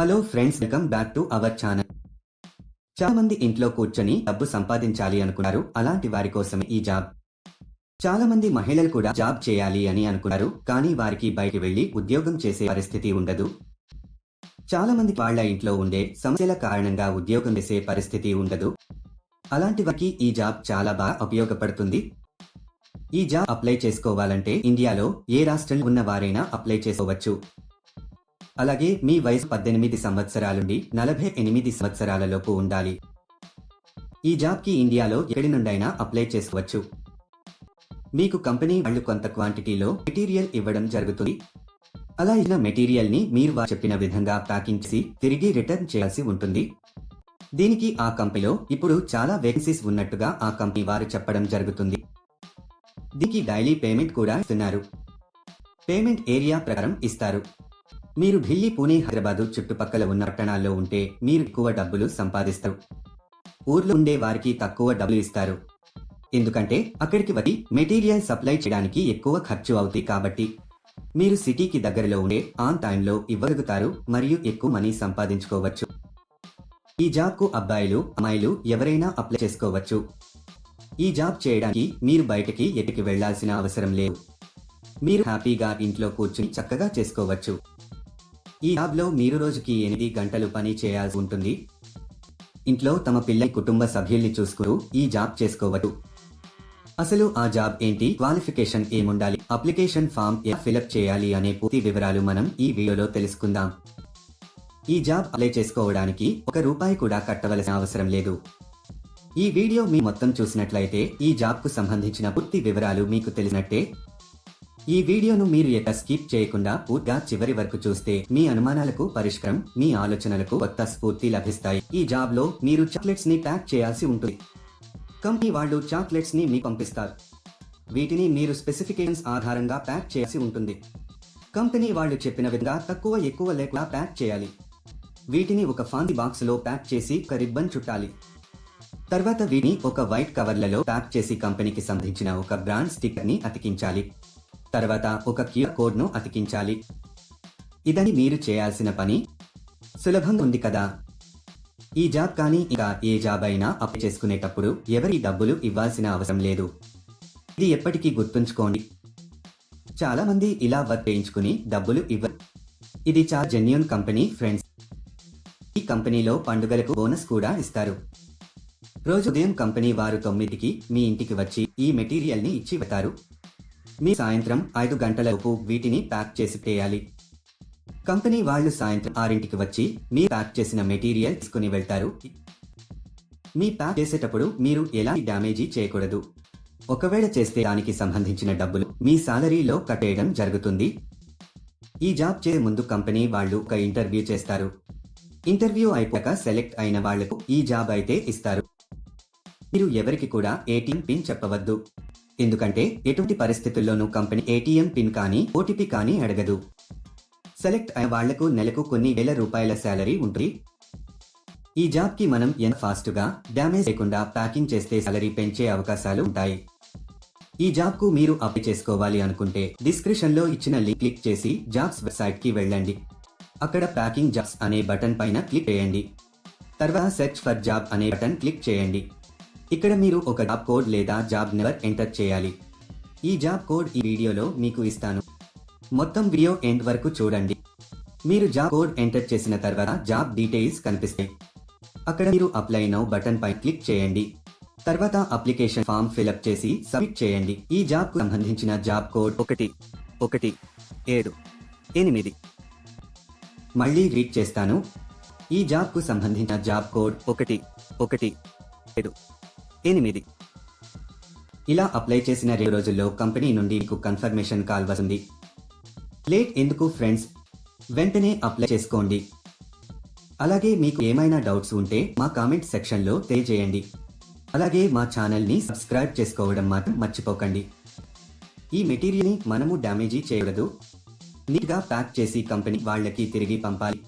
Hello friends welcome back to our channel. చాలా మంది ఇంట్లో కూర్చొని డబ్బు సంపాదించాలి అనుకున్నారు. అలాంటి వారి కోసమే ఈ జాబ్. చాలా మంది మహిళలు కూడా జాబ్ చేయాలి అని అనుకున్నారు. కానీ వారికి బయటికి వెళ్ళి ఉద్యోగం చేసే పరిస్థితి ఉండదు. చాలా మంది వాళ్ళ ఇంట్లో ఉండే సమస్యల కారణంగా ఉద్యోగం చేసే పరిస్థితి ఉండదు. అలాంటి వారికి ఈ జాబ్ చాలా బాగా ఉపయోగపడుతుంది. ఈ జాబ్ అప్లై చేసుకోవాలంటే ఇండియాలో ఏ రాష్ట్రంలో ఉన్న వారైనా అప్లై చేసుకోవచ్చు. అలాగే మీ వయసు పద్దెనిమిది సంవత్సరాల నుండి నలభై ఎనిమిది సంవత్సరాలలోపు ఉండాలి. ఈ జాబ్కి ఇండియాలో ఎక్కడి నుండైనా అప్లై చేసుకోవచ్చు. మీకు కంపెనీ వాళ్ళు కొంత క్వాంటిటీలో మెటీరియల్ ఇవ్వడం జరుగుతుంది. అలా ఇచ్చిన మెటీరియల్ని మీరు చెప్పిన విధంగా ప్యాకింగ్ చేసి తిరిగి రిటర్న్ చేయాల్సి ఉంటుంది. దీనికి ఆ కంపెనీలో ఇప్పుడు చాలా వేకెన్సీస్ ఉన్నట్టుగా ఆ కంపెనీ వారు చెప్పడం జరుగుతుంది. దీనికి డైలీ పేమెంట్ కూడా ఇస్తున్నారు. పేమెంట్ ఏరియా ప్రకారం ఇస్తారు. మీరు ఢిల్లీ పూణే హైదరాబాదు చుట్టుపక్కల ఉన్న పట్టణాల్లో ఉంటే మీరు ఎక్కువ డబ్బులు సంపాదిస్తారు. ఊర్లో ఉండే వారికి తక్కువ డబ్బులు ఇస్తారు. ఎందుకంటే అక్కడికి వచ్చి మెటీరియల్ సప్లై చేయడానికి ఎక్కువ ఖర్చు అవుతాయి కాబట్టి మీరు సిటీకి దగ్గరలో ఉండే ఆన్ టైంలో ఇవ్వగలుగుతారు మరియు ఎక్కువ మనీ సంపాదించుకోవచ్చు. ఈ జాబ్కు అబ్బాయిలు అమ్మాయిలు ఎవరైనా అప్లై చేసుకోవచ్చు. ఈ జాబ్ చేయడానికి మీరు బయటకి ఎటుకి వెళ్ళాల్సిన అవసరం లేదు. మీరు హ్యాపీగా ఇంట్లో కూర్చుని చక్కగా చేసుకోవచ్చు. ఈ జాబ్లో మీరు రోజుకి ఎనిమిది గంటలు పని చేయాల్సి ఉంటుంది. ఇంట్లో తమ పిల్ల కుటుంబ సభ్యుల్ని చూసుకుని ఈ జాబ్ చేసుకోవచ్చు అసలు ఆ జాబ్ ఏంటి? క్వాలిఫికేషన్ ఏముండాలి? అప్లికేషన్ ఫామ్ ఎలా ఫిలప్ చేయాలి అనే పూర్తి వివరాలు మనం ఈ వీడియోలో తెలుసుకుందాం. ఈ జాబ్ అప్లై చేసుకోవడానికి ఒక రూపాయి కూడా కట్టవలసిన అవసరం లేదు. ఈ వీడియో మీ మొత్తం చూసినట్లయితే ఈ జాబ్కు సంబంధించిన పూర్తి వివరాలు మీకు తెలిసినట్టే. ఈ వీడియోను మీరు ఎక్కడ స్కిప్ చేయకుండా పూర్తిగా చివరి వరకు చూస్తే మీ అనుమానాలకు పరిష్కారం మీ ఆలోచనలకు కొత్త స్ఫూర్తి లభిస్తాయి. ఈ జాబ్లో మీరు చాక్లెట్స్ని ప్యాక్ చేయాల్సి ఉంటుంది. కంపెనీ వాళ్ళు చాక్లెట్స్ని మీకు పంపిస్తారు. వీటిని మీరు స్పెసిఫికేషన్స్ ఆధారంగా ప్యాక్ చేయాల్సి ఉంటుంది. కంపెనీ వాళ్ళు చెప్పిన విధంగా తక్కువ ఎక్కువ లేకుండా ప్యాక్ చేయాలి. వీటిని ఒక ఫాంది బాక్స్లో ప్యాక్ చేసి ఒక రిబ్బన్ చుట్టాలి. తర్వాత వీటిని ఒక వైట్ కవర్లలో ప్యాక్ చేసి కంపెనీకి సంబంధించిన ఒక బ్రాండ్ స్టిక్కర్ని అతికించాలి. తర్వాత ఒక క్యూఆర్ కోడ్ను అతికించాలి. ఇదని మీరు చేయాల్సిన పని? సులభంగా ఉంది కదా. ఈ జాబ్ కానీ ఇంకా ఏ జాబ్ అయినా అప్లై చేసుకునేటప్పుడు ఎవరి డబ్బులు ఇవ్వాల్సిన అవసరం లేదు. ఇది ఎప్పటికీ గుర్తుంచుకోండి. చాలా మంది ఇలా వర్క్ చేయించుకుని డబ్బులు ఇవ్వరు ఇది చాలా జెన్యున్ కంపెనీ ఫ్రెండ్స్ ఈ కంపెనీలో పండుగలకు బోనస్ కూడా ఇస్తారు. రోజు ఉదయం కంపెనీ వారు తొమ్మిదికి మీ ఇంటికి వచ్చి ఈ మెటీరియల్ని ఇచ్చి వెతారు మీ సాయంత్రం ఐదు గంటలలోపు వీటిని ప్యాక్ చేసి చేయాలి కంపెనీ వాళ్ళు సాయంత్రం ఆరింటికి వచ్చి మీ ప్యాక్ చేసిన మెటీరియల్ తీసుకుని వెళ్తారు. మీ ప్యాక్ చేసేటప్పుడు మీరు ఎలాంటి డ్యామేజీ చేయకూడదు. ఒకవేళ చేస్తే దానికి సంబంధించిన డబ్బులు మీ సాలరీలో కట్టేయడం జరుగుతుంది. ఈ జాబ్ చే ముందు కంపెనీ వాళ్ళు ఒక ఇంటర్వ్యూ చేస్తారు. ఇంటర్వ్యూ అయిపోయాక సెలెక్ట్ అయిన వాళ్ళకు ఈ జాబ్ అయితే ఇస్తారు. మీరు ఎవరికి కూడా ఏటీఎం పిన్ చెప్పవద్దు. ఎందుకంటే ఎటువంటి పరిస్థితుల్లోనూ కంపెనీ ఏటీఎం పిన్ కానీ ఓటీపీ కానీ అడగదు. సెలెక్ట్ అయిన వాళ్ళకు నెలకు కొన్ని వేల రూపాయల శాలరీ ఉంటుంది. ఈ జాబ్కి మనం ఎంత ఫాస్ట్గా డ్యామేజ్ లేకుండా ప్యాకింగ్ చేస్తే సాలరీ పెంచే అవకాశాలు ఉంటాయి. ఈ జాబ్కు మీరు అప్లై చేసుకోవాలి అనుకుంటే డిస్క్రిప్షన్లో ఇచ్చిన లింక్ క్లిక్ చేసి జాబ్స్ వెబ్సైట్కి వెళ్ళండి. అక్కడ ప్యాకింగ్ జాబ్స్ అనే బటన్ పైన క్లిక్ చేయండి. తర్వాత సెర్చ్ ఫర్ జాబ్ అనే బటన్ క్లిక్ చేయండి. ఇక్కడ మీరు ఒక జాబ్ కోడ్ లేదా జాబ్ నెంబర్ ఎంటర్ చేయాలి. ఈ జాబ్ కోడ్ ఈ వీడియోలో మీకు ఇస్తాను. మొత్తం వీడియో ఎండ్ వరకు చూడండి. మీరు జాబ్ కోడ్ ఎంటర్ చేసిన తర్వాత జాబ్ డీటెయిల్స్ కనిపిస్తాయి. అక్కడ మీరు అప్లై నౌ బటన్ పై క్లిక్ చేయండి. తర్వాత అప్లికేషన్ ఫామ్ ఫిలప్ చేసి సబ్మిట్ చేయండి. ఈ జాబ్కు సంబంధించిన జాబ్ కోడ్ ఒకటి ఒకటి ఏడు ఎనిమిది. మళ్ళీ రీడ్ చేస్తాను. ఈ జాబ్కు సంబంధించిన జాబ్ కోడ్ ఒకటి ఒకటి ఏడు. ఎనిమిది. ఇలా అప్లై చేసిన రెండు రోజుల్లో కంపెనీ నుండి మీకు కన్ఫర్మేషన్ కాల్ వస్తుంది. లేట్ ఎందుకు ఫ్రెండ్స్? వెంటనే అప్లై చేసుకోండి. అలాగే మీకు ఏమైనా డౌట్స్ ఉంటే మా కామెంట్ సెక్షన్లో తెలియజేయండి. అలాగే మా ఛానల్ని సబ్స్క్రైబ్ చేసుకోవడం మాత్రం మర్చిపోకండి. ఈ మెటీరియల్ని మనము డ్యామేజీ చేయకూడదు. నీట్గా ప్యాక్ చేసి కంపెనీ వాళ్ళకి తిరిగి పంపాలి.